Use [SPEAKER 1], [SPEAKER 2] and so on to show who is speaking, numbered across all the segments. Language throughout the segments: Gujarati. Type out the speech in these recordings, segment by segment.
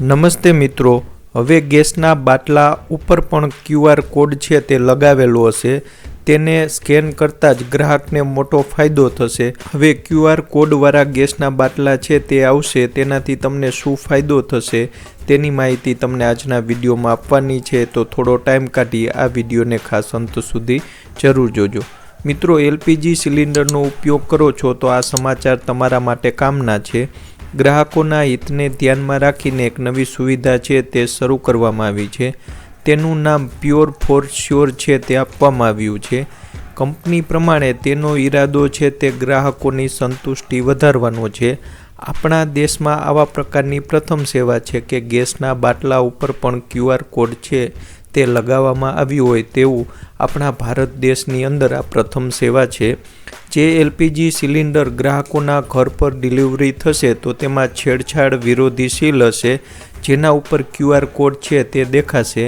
[SPEAKER 1] નમસ્તે મિત્રો, હવે ગેસના બાટલા ઉપર પણ ક્યુઆર કોડ છે તે લગાવેલો હશે. તેને સ્કેન કરતાં જ ગ્રાહકને મોટો ફાયદો થશે. હવે ક્યુઆર કોડવાળા ગેસના બાટલા છે તે આવશે, તેનાથી તમને શું ફાયદો થશે તેની માહિતી તમને આજના વિડીયોમાં આપવાની છે, તો થોડો ટાઈમ કાઢી આ વિડીયોને ખાસ અંત સુધી જરૂર જોજો. મિત્રો, એલપીજી સિલિન્ડરનો ઉપયોગ કરો છો તો આ સમાચાર તમારા માટે કામના છે. ગ્રાહકોના હિતને ધ્યાનમાં રાખીને એક નવી સુવિધા છે તે શરૂ કરવામાં આવી છે. તેનું નામ પ્યોર ફોર શ્યોર છે તે આપવામાં આવ્યું છે. કંપની પ્રમાણે તેનો ઈરાદો છે તે ગ્રાહકોની સંતુષ્ટિ વધારવાનો છે. આપણા દેશમાં આવા પ્રકારની પ્રથમ સેવા છે કે ગેસના બાટલા ઉપર પણ ક્યુઆર કોડ છે તે લગાવવામાં આવ્યું હોય તેવું આપણા ભારત દેશની અંદર આ પ્રથમ સેવા છે. જે એલપીજી સિલિન્ડર ગ્રાહકોના ઘર પર ડિલિવરી થશે તો તેમાં છેડછાડ વિરોધી સીલ હશે, જેના ઉપર ક્યુઆર કોડ છે તે દેખાશે.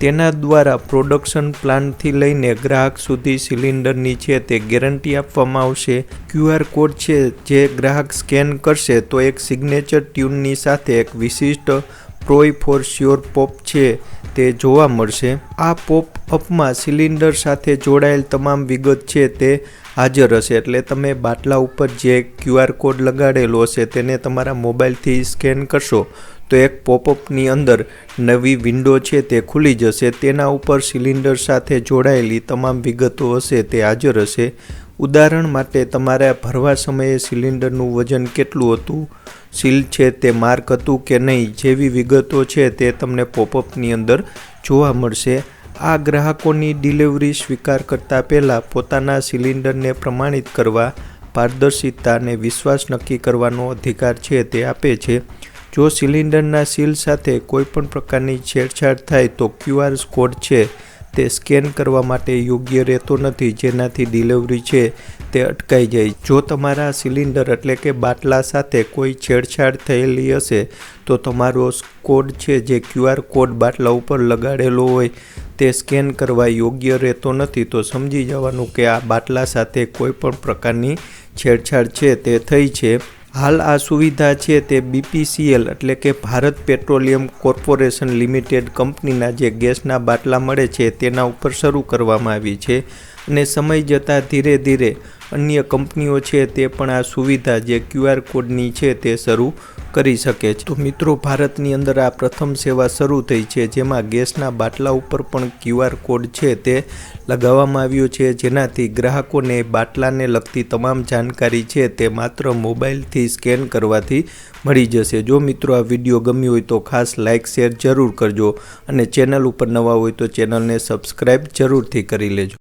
[SPEAKER 1] તેના દ્વારા પ્રોડક્શન પ્લાનથી લઈને ગ્રાહક સુધી સિલિન્ડરની છે તે ગેરંટી આપવામાં આવશે. ક્યુઆર કોડ છે જે ગ્રાહક સ્કેન કરશે તો એક સિગ્નેચર ટ્યુનની સાથે એક વિશિષ્ટ પ્રોય ફોર શ્યોર પોપ છે. તે જોવા મળશે. આ પોપ અપમાં સિલિન્ડર સાથે જોડાયેલ તમામ વિગત છે તે હાજર હશે. એટલે તમે બાટલા ઉપર જે ક્યુઆર કોડ લગાડેલો હશે તેને તમારા મોબાઈલથી સ્કેન કરશો. તો એક પોપઅપની અંદર નવી વિન્ડો છે તે ખુલી જશે. તેના ઉપર સિલિન્ડર સાથે જોડાયેલી તમામ વિગતો હશે તે હાજર હશે. ઉદાહરણ માટે તમારે ભરવા સમયે સિલિન્ડરનું વજન કેટલું હતું? સીલ છે તે માર્ક હતું કે નહીં? જેવી વિગતો છે તે તમને પોપઅપની અંદર જોવા મળશે. આ ગ્રાહકોની ડિલિવરી સ્વીકાર કરતા પહેલાં પોતાના સિલિન્ડરને પ્રમાણિત કરવા, પારદર્શિતા અને વિશ્વાસ નક્કી કરવાનો અધિકાર છે તે આપે છે. જો સિલિન્ડરના સીલ સાથે કોઈપણ પ્રકારની છેડછાડ થાય તો ક્યુઆર કોડ છે. તે સ્કેન કરવા માટે યોગ્ય રહેતો નથી, જેનાથી ડિલિવરી છે તે અટકાઈ જાય. જો તમારા સિલિન્ડર એટલે કે બાટલા સાથે કોઈ છેડછાડ થયેલી હશે, તો તમારો કોડ છે જે ક્યુઆર કોડ બાટલા ઉપર લગાડેલો હોય, તે સ્કેન કરવા યોગ્ય રહેતો નથી. તો સમજી જવાનું કે આ બાટલા સાથે કોઈ પણ પ્રકારની છેડછાડ છે તે થઈ છે. હાલ આ સુવિધા છે તે બીપીસીએલ એટલે કે ભારત પેટ્રોલિયમ કોર્પોરેશન લિમિટેડ કંપનીના જે ગેસના બાટલા મળે છે તેના ઉપર શરૂ કરવામાં આવી છે. અને સમય જતાં ધીરે ધીરે અન્ય કંપનીઓ છે તે પણ આ સુવિધા જે ક્યુઆર કોડની છે તે શરૂ કરી શકે છે. તો મિત્રો, ભારતની અંદર આ પ્રથમ સેવા શરૂ થઈ છે, જેમાં ગેસના બાટલા ઉપર પણ ક્યુઆર કોડ છે તે લગાવવામાં આવ્યો છે. જેનાથી ગ્રાહકોને બાટલાને લગતી તમામ જાણકારી છે તે માત્ર મોબાઈલથી સ્કેન કરવાથી મળી જશે. જો મિત્રો આ વીડિયો ગમ્યો હોય તો ખાસ લાઇક શેર જરૂર કરજો અને ચેનલ ઉપર નવા હોય તો ચેનલને સબસ્ક્રાઈબ જરૂરથી કરી લેજો.